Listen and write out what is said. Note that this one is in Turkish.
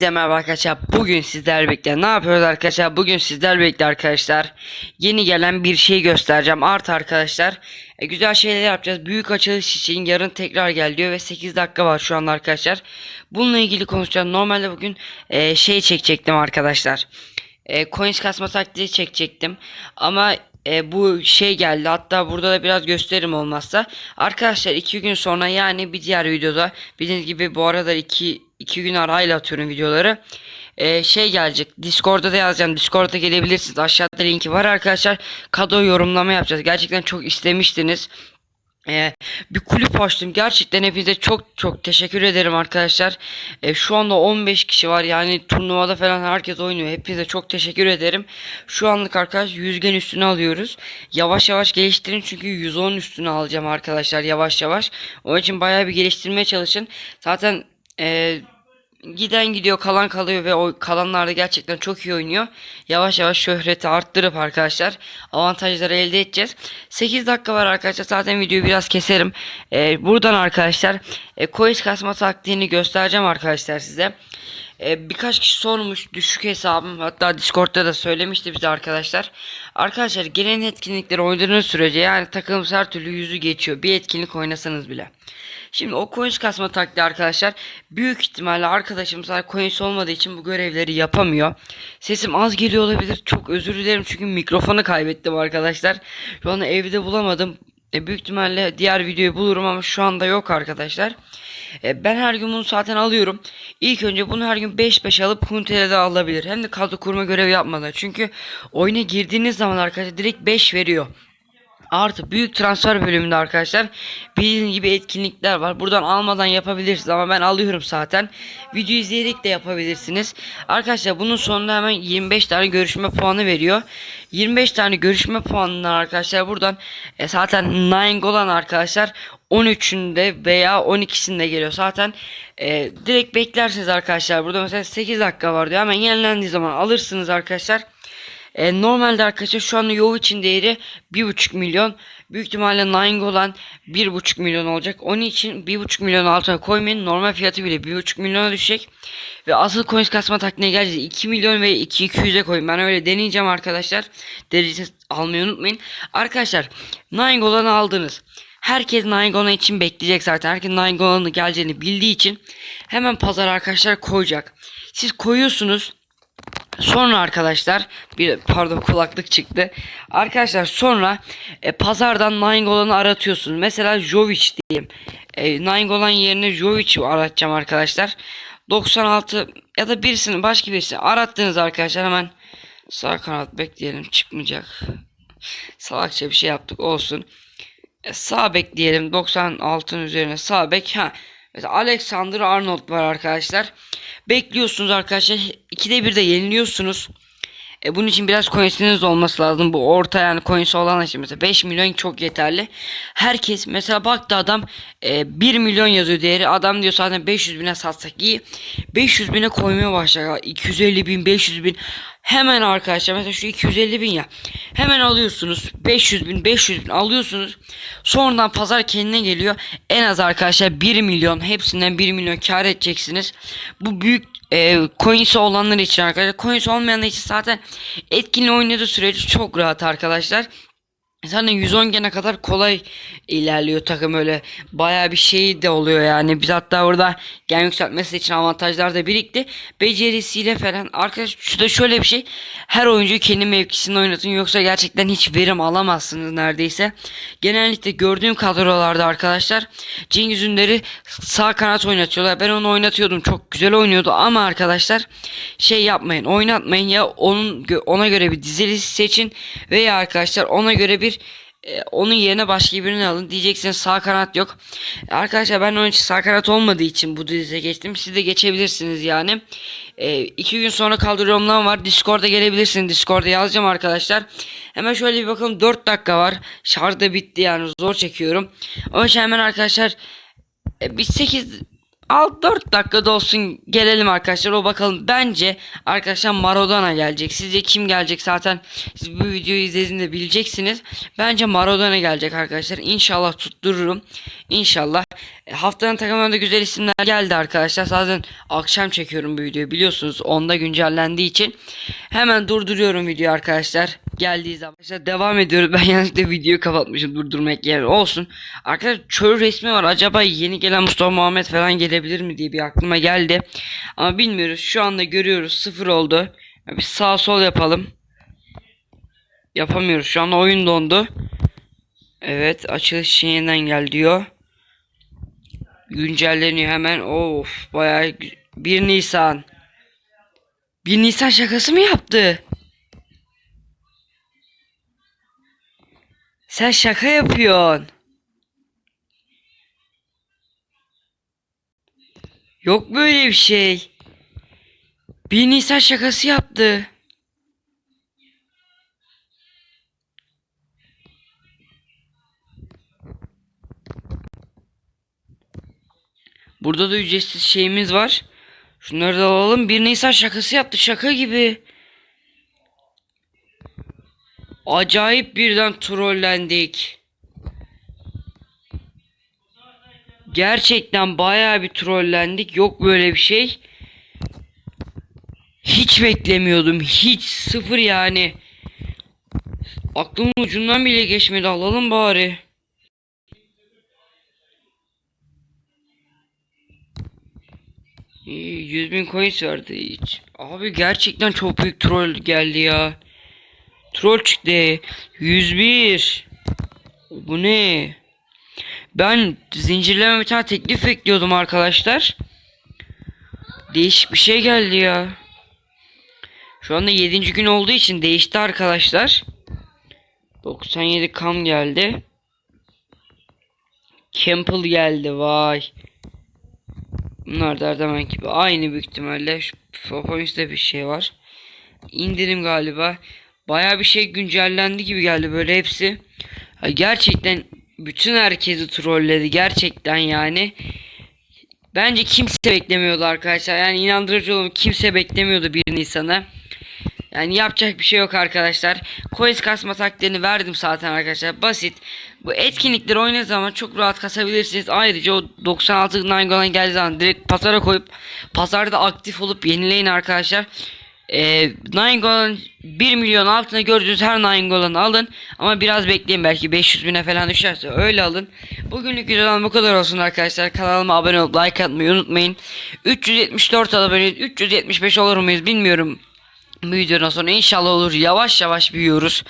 Herkese Merhaba arkadaşlar. Bugün sizler bekleyen ne yapıyoruz arkadaşlar? Bugün sizler bekle arkadaşlar. Yeni gelen bir şey göstereceğim. Art arkadaşlar. E, güzel şeyler yapacağız. Büyük açılış için yarın tekrar gel diyor ve 8 dakika var şu anda arkadaşlar. Bununla ilgili konuşacağım. Normalde bugün e, şey çekecektim arkadaşlar. E, coins kasma taktiği çekecektim. Ama e, bu şey geldi. Hatta burada da biraz gösterim olmazsa. Arkadaşlar 2 gün sonra yani bir diğer videoda bildiğiniz gibi bu arada 2 2 gün arayla atıyorum videoları. E, şey gelecek. Discord'da da yazacağım. Discord'a gelebilirsiniz. Aşağıda linki var arkadaşlar. Kado yorumlama yapacağız. Gerçekten çok istemiştiniz. Ee, bir kulüp açtım. Gerçekten hepinize çok çok teşekkür ederim arkadaşlar. Ee, şu anda 15 kişi var. Yani turnuvada falan herkes oynuyor. Hepinize çok teşekkür ederim. Şu anlık arkadaş yüzgen üstüne alıyoruz. Yavaş yavaş geliştirin çünkü 110 üstüne alacağım arkadaşlar yavaş yavaş. Onun için bayağı bir geliştirmeye çalışın. Zaten eee Giden gidiyor kalan kalıyor ve o kalanlar da gerçekten çok iyi oynuyor. Yavaş yavaş şöhreti arttırıp arkadaşlar avantajları elde edeceğiz. 8 dakika var arkadaşlar zaten videoyu biraz keserim. Ee, buradan arkadaşlar e, coins kasma taktiğini göstereceğim arkadaşlar size. Ee, birkaç kişi sormuş düşük hesabım hatta Discord'da da söylemişti bize arkadaşlar. Arkadaşlar gelen etkinlikleri oynadığınız sürece yani takımımız her türlü yüzü geçiyor bir etkinlik oynasanız bile. Şimdi o coins kasma taktiği arkadaşlar büyük ihtimalle arkadaşımız coins olmadığı için bu görevleri yapamıyor. Sesim az geliyor olabilir. Çok özür dilerim çünkü mikrofonu kaybettim arkadaşlar. Şu anda evde bulamadım. E, büyük ihtimalle diğer videoyu bulurum ama şu anda yok arkadaşlar. E, ben her gün bunu zaten alıyorum. İlk önce bunu her gün 5-5 alıp Huntele'de alabilir. Hem de kadro kurma görevi yapmadan. Çünkü oyuna girdiğiniz zaman arkadaşlar direkt 5 veriyor. Artı büyük transfer bölümünde arkadaşlar bildiğiniz gibi etkinlikler var. Buradan almadan yapabilirsiniz ama ben alıyorum zaten. Video izleyerek de yapabilirsiniz. Arkadaşlar bunun sonunda hemen 25 tane görüşme puanı veriyor. 25 tane görüşme puanından arkadaşlar buradan e, zaten 9 olan arkadaşlar 13'ünde veya 12'sinde geliyor. Zaten e, direkt beklersiniz arkadaşlar. Burada mesela 8 dakika var diyor. Hemen yenilendiği zaman alırsınız arkadaşlar. E, normalde arkadaşlar şu anda Jovic'in değeri 1.5 milyon. Büyük ihtimalle Nainggolan 1.5 milyon olacak. Onun için 1.5 milyon altına koymayın. Normal fiyatı bile 1.5 milyona düşecek. Ve asıl coins kasma taktiğine geleceğiz. 2 milyon ve 2.200'e koyun. Ben öyle deneyeceğim arkadaşlar. Derece almayı unutmayın. Arkadaşlar Nainggolan'ı aldınız. Herkes Nainggolan için bekleyecek zaten. Herkes Nainggolan'ın geleceğini bildiği için hemen pazar arkadaşlar koyacak. Siz koyuyorsunuz. Sonra arkadaşlar bir pardon kulaklık çıktı. Arkadaşlar sonra e, pazardan Nainggolan'ı aratıyorsunuz. Mesela Jovic diyeyim. E, Nainggolan yerine Jovic'i aratacağım arkadaşlar. 96 ya da birisini başka birisi arattınız arkadaşlar hemen sağ kanat bekleyelim çıkmayacak. Salakça bir şey yaptık olsun. E, sağ bekleyelim 96'ın üzerine sağ bek ha. Mesela Alexander Arnold var arkadaşlar. Bekliyorsunuz arkadaşlar. İkide bir de yeniliyorsunuz. E bunun için biraz coinsiniz olması lazım. Bu orta yani coins olan için mesela 5 milyon çok yeterli. Herkes mesela baktı adam e, 1 milyon yazıyor değeri. Adam diyor zaten 500 bine satsak iyi. 500 bine koymaya başlar. 250 bin 500 bin. Hemen arkadaşlar mesela şu 250 bin ya. Hemen alıyorsunuz. 500 bin 500 bin alıyorsunuz. Sonradan pazar kendine geliyor. En az arkadaşlar 1 milyon hepsinden 1 milyon kar edeceksiniz. Bu büyük e, coins olanlar için arkadaşlar. Coins olmayanlar için zaten etkinliği oynadığı sürece çok rahat arkadaşlar. Zaten 110 gene kadar kolay ilerliyor takım öyle. Baya bir şey de oluyor yani. Biz hatta orada gen yükseltmesi için avantajlar da birikti. Becerisiyle falan. Arkadaş şu da şöyle bir şey. Her oyuncu kendi mevkisinde oynatın. Yoksa gerçekten hiç verim alamazsınız neredeyse. Genellikle gördüğüm kadrolarda arkadaşlar Cengiz Ünder'i sağ kanat oynatıyorlar. Ben onu oynatıyordum. Çok güzel oynuyordu. Ama arkadaşlar şey yapmayın oynatmayın. Ya onun ona göre bir dizili seçin veya arkadaşlar ona göre bir e, onun yerine başka birini alın. Diyeceksiniz sağ kanat yok. Arkadaşlar ben onun için sağ kanat olmadığı için bu diziye geçtim. Siz de geçebilirsiniz yani. E, iki gün sonra kaldırıyorumdan var. Discord'a gelebilirsiniz. Discord'a yazacağım arkadaşlar. Hemen şöyle bir bakalım. 4 dakika var. Şarj da bitti yani. Zor çekiyorum. Onun için hemen arkadaşlar e, bir 8 alt 4 dakikada olsun gelelim arkadaşlar. O bakalım. Bence arkadaşlar Maradona gelecek. Sizce kim gelecek? Zaten siz bu videoyu izlediğinde bileceksiniz. Bence Maradona gelecek arkadaşlar. İnşallah tuttururum. İnşallah. E, haftanın takımlarında güzel isimler geldi arkadaşlar. Zaten akşam çekiyorum bu videoyu biliyorsunuz. Onda güncellendiği için. Hemen durduruyorum videoyu arkadaşlar geldiği zaman. Arkadaşlar devam ediyoruz. Ben yanlışlıkla videoyu kapatmışım. Durdurmak yerine olsun. Arkadaşlar çöl resmi var. Acaba yeni gelen Mustafa Muhammed falan gelebilir mi diye bir aklıma geldi. Ama bilmiyoruz. Şu anda görüyoruz. Sıfır oldu. Bir sağ sol yapalım. Yapamıyoruz. Şu anda oyun dondu. Evet açılış yeniden gel diyor. Güncelleniyor hemen. Of bayağı gü- 1 Nisan. 1 Nisan şakası mı yaptı? Sen şaka yapıyorsun. Yok böyle bir şey. 1 Nisan şakası yaptı. Burada da ücretsiz şeyimiz var. Şunları da alalım. 1 Nisan şakası yaptı. Şaka gibi. Acayip birden trollendik. Gerçekten bayağı bir trollendik. Yok böyle bir şey. Hiç beklemiyordum. Hiç sıfır yani. Aklımın ucundan bile geçmedi. Alalım bari. İyi, 100 bin coins verdi hiç. Abi gerçekten çok büyük troll geldi ya. Troll çıktı. 101. Bu ne? Ben zincirleme bir tane teklif bekliyordum arkadaşlar. Değişik bir şey geldi ya. Şu anda 7. gün olduğu için değişti arkadaşlar. 97 kam geldi. Campbell geldi vay. Bunlar da her zaman gibi aynı büyük ihtimalle. Şu Popoin's'te bir şey var. İndirim galiba. Baya bir şey güncellendi gibi geldi böyle hepsi. Gerçekten bütün herkesi trolledi gerçekten yani. Bence kimse beklemiyordu arkadaşlar. Yani inandırıcı olun kimse beklemiyordu 1 Nisan'ı. Yani yapacak bir şey yok arkadaşlar. Coins kasma taktiğini verdim zaten arkadaşlar. Basit. Bu etkinlikleri oynadığı zaman çok rahat kasabilirsiniz. Ayrıca o 96 Nangolan geldiği zaman direkt pazara koyup pazarda aktif olup yenileyin arkadaşlar. Ee, Nangolan 1 milyon altına gördüğünüz her Nangolan'ı alın. Ama biraz bekleyin belki 500 bine falan düşerse öyle alın. Bugünlük videodan bu kadar olsun arkadaşlar. Kanalıma abone olup like atmayı unutmayın. 374 abone 375 olur muyuz bilmiyorum. Bu videodan sonra inşallah olur. Yavaş yavaş büyüyoruz.